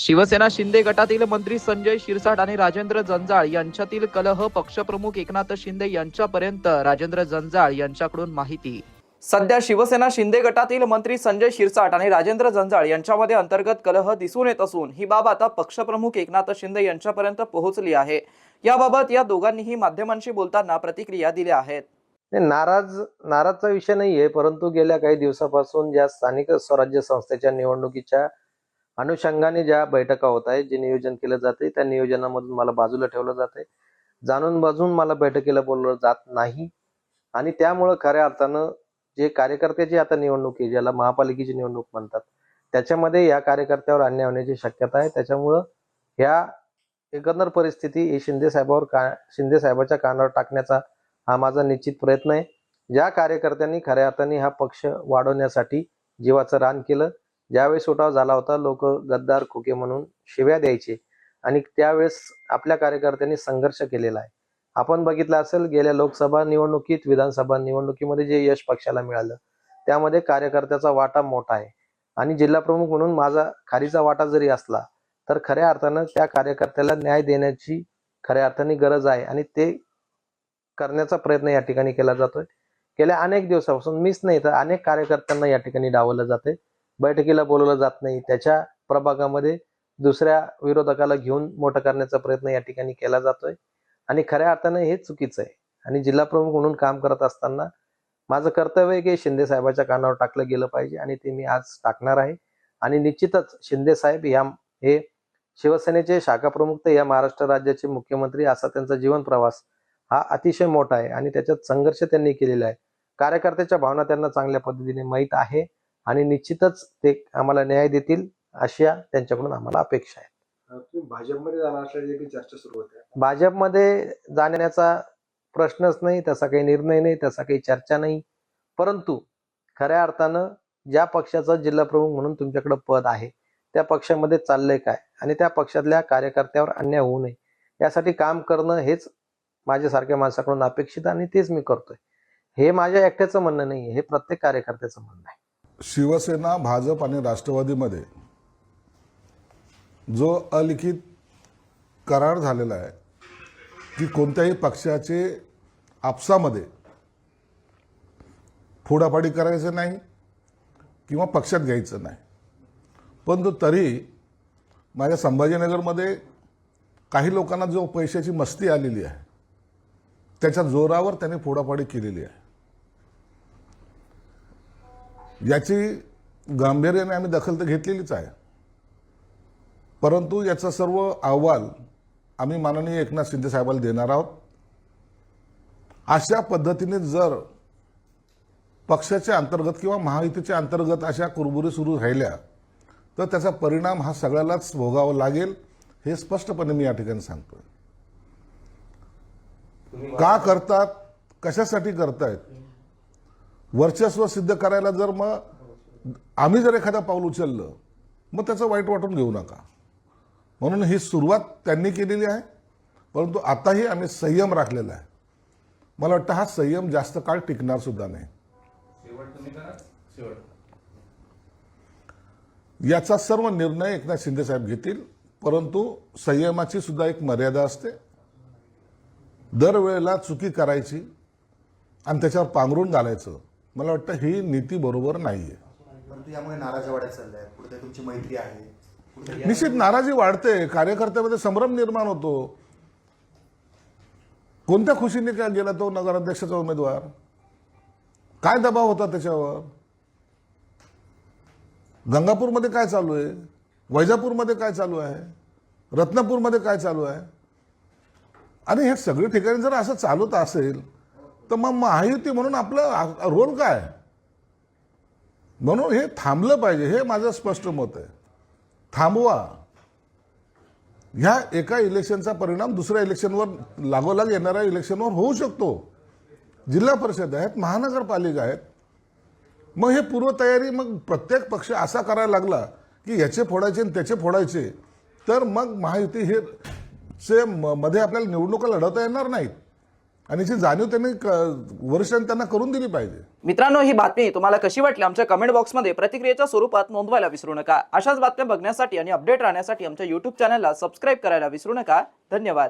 शिवसेना शिंदे गटातील मंत्री संजय शिरसाट आणि राजेंद्र जंजाळ यांच्यातील कलह पक्षप्रमुख एकनाथ शिंदे यांच्यापर्यंत. राजेंद्र जंजाळ यांच्याकडून माहिती. सध्या शिवसेना शिंदे गटातील मंत्री संजय शिरसाट आणि राजेंद्र जंजाळ यांच्यामध्ये अंतर्गत कलह दिसून येत असून ही बाब आता पक्षप्रमुख एकनाथ शिंदे यांच्यापर्यंत पोहोचली आहे. याबाबत या दोघांनीही माध्यमांशी बोलताना प्रतिक्रिया दिल्या आहेत. नाराज नाराजचा विषय नाहीये परंतु गेल्या काही दिवसापासून ज्या स्थानिक स्वराज्य संस्थेच्या निवडणुकीच्या अनुषंगाने ज्या बैठका होत आहेत जे नियोजन केलं जाते त्या नियोजनामधून मला बाजूला ठेवलं जाते जाणून बाजून मला बैठकीला बोलवलं जात नाही. आणि त्यामुळं खऱ्या अर्थानं जे कार्यकर्त्याची आता निवडणूक आहे ज्याला महापालिकेची निवडणूक म्हणतात त्याच्यामध्ये या कार्यकर्त्यावर अन्याय होण्याची शक्यता आहे. त्याच्यामुळं ह्या एकंदर परिस्थिती ही शिंदे साहेबावर का शिंदे साहेबाच्या कानावर टाकण्याचा हा माझा निश्चित प्रयत्न आहे. ज्या कार्यकर्त्यांनी खऱ्या अर्थाने हा पक्ष वाढवण्यासाठी जीवाचं रान केलं ज्यावेळेस उठाव झाला होता लोक गद्दार खोके म्हणून शिव्या द्यायचे. आणि त्यावेळेस आपल्या कार्यकर्त्यांनी संघर्ष केलेला आहे. आपण बघितलं असेल गेल्या लोकसभा निवडणुकीत विधानसभा निवडणुकीमध्ये जे यश पक्षाला मिळालं त्यामध्ये कार्यकर्त्याचा वाटा मोठा आहे. आणि जिल्हा प्रमुख म्हणून माझा खारीचा वाटा जरी असला तर खऱ्या अर्थानं त्या कार्यकर्त्याला न्याय देण्याची खऱ्या अर्थाने गरज आहे. आणि ते करण्याचा प्रयत्न या ठिकाणी केला जातोय. गेल्या अनेक दिवसापासून मीच नाही तर अनेक कार्यकर्त्यांना या ठिकाणी डावलं जाते बैठकीला बोलवलं जात नाही. त्याच्या प्रभागामध्ये दुसऱ्या विरोधकाला घेऊन मोठं करण्याचा प्रयत्न या ठिकाणी केला जातोय. आणि खऱ्या अर्थाने हे चुकीचं आहे. आणि जिल्हा प्रमुख म्हणून काम करत असताना माझं कर्तव्य आहे की शिंदे साहेबाच्या कानावर टाकलं गेलं पाहिजे आणि ते मी आज टाकणार आहे. आणि निश्चितच शिंदे साहेब या हे शिवसेनेचे शाखा प्रमुख ते या महाराष्ट्र राज्याचे मुख्यमंत्री असा त्यांचा जीवन प्रवास हा अतिशय मोठा आहे. आणि त्याच्यात संघर्ष त्यांनी केलेला आहे. कार्यकर्त्याच्या भावना त्यांना चांगल्या पद्धतीने माहीत आहे. आणि निश्चितच ते आम्हाला न्याय देतील अशा त्यांच्याकडून आम्हाला अपेक्षा आहे. भाजपमध्ये जाणार असल्याची देखील चर्चा सुरू होते. भाजपमध्ये जाण्याचा प्रश्नच नाही तसा काही निर्णय नाही तसा काही चर्चा नाही. परंतु खऱ्या अर्थानं ज्या पक्षाचा जिल्हा प्रमुख म्हणून तुमच्याकडे पद आहे त्या पक्षामध्ये चाललंय काय? आणि त्या पक्षातल्या कार्यकर्त्यावर अन्याय होऊ नये. यासाठी काम करणं हेच माझ्यासारख्या माणसाकडून अपेक्षित आणि तेच मी करतोय. हे माझ्या एकट्याचं म्हणणं नाही हे प्रत्येक कार्यकर्त्याचं म्हणणं आहे. शिवसेना भाजप आणि राष्ट्रवादीमध्ये जो अलिखित करार झालेला आहे की कोणत्याही पक्षाचे आपसामध्ये फोडाफाडी करायचं नाही किंवा पक्षात घ्यायचं नाही. परंतु तरी माझ्या संभाजीनगरमध्ये काही लोकांना जो पैशाची मस्ती आलेली आहे त्याच्या जोरावर त्यांनी फोडाफाडी केलेली आहे. याची गांभीर्याने आम्ही दखल तर घेतलेलीच आहे. परंतु याचा सर्व अहवाल आम्ही माननीय एकनाथ शिंदे साहेबाला देणार आहोत. अशा पद्धतीने जर पक्षाच्या अंतर्गत किंवा महायुतीच्या अंतर्गत अशा कुरबुरी सुरू राहिल्या तर त्याचा परिणाम हा सगळ्यालाच भोगावा लागेल हे स्पष्टपणे मी या ठिकाणी सांगतोय. का करतात? कशासाठी करतायत? वर्चस्व सिद्ध करायला जर मग आम्ही जर एखादा पाऊल उचललं मग त्याचं वाईट वाटून घेऊ नका. म्हणून ही सुरुवात त्यांनी केलेली आहे परंतु आताही आम्ही संयम राखलेला आहे. मला वाटतं हा संयम जास्त काळ टिकणार सुद्धा नाही. याचा सर्व निर्णय एकनाथ शिंदे साहेब घेतील परंतु संयमाची सुद्धा एक मर्यादा असते. दरवेळेला चुकी करायची आणि त्याच्यावर पांघरून घालायचं मला वाटतं ही नीती बरोबर नाहीये. परंतु यामुळे नाराज वाढत चाललाय तुमची मैत्री आहे. निश्चित नाराजी वाढते. कार्यकर्त्यामध्ये संभ्रम निर्माण होतो. कोणत्या खुशीने काय गेला तो नगराध्यक्षाचा उमेदवार? काय दबाव होता त्याच्यावर? गंगापूरमध्ये काय चालू आहे? वैजापूरमध्ये काय चालू आहे? रत्नापूरमध्ये काय चालू आहे? आणि हे सगळे ठिकाणी जर असं चालत असेल तर मग महायुती म्हणून आपलं रोल काय? म्हणून हे थांबलं पाहिजे हे माझं स्पष्ट मत आहे. थांबवा. ह्या एका इलेक्शनचा परिणाम दुसऱ्या इलेक्शनवर लागोलाग येणाऱ्या इलेक्शनवर होऊ शकतो. जिल्हा परिषद आहेत महानगरपालिका आहेत. मग हे पूर्वतयारी मग प्रत्येक पक्ष असा करायला लागला की याचे फोडायचे आणि त्याचे फोडायचे. तर मग महायुती हे चे म- मध्ये आपल्याला निवडणुका लढवता येणार नाहीत. आणि याची जाणीव त्यांनी क- वरिष्ठांनी त्यांना करून दिली पाहिजे. मित्रांनो ही बातमी तुम्हाला कशी वाटली? आमच्या कमेंट बॉक्समध्ये प्रतिक्रियेच्या स्वरूपात नोंदवायला विसरू नका. अशाच बातम्या बघण्यासाठी आणि अपडेट राहण्यासाठी आमच्या युट्यूब चॅनलला सबस्क्राईब करायला विसरू नका. धन्यवाद.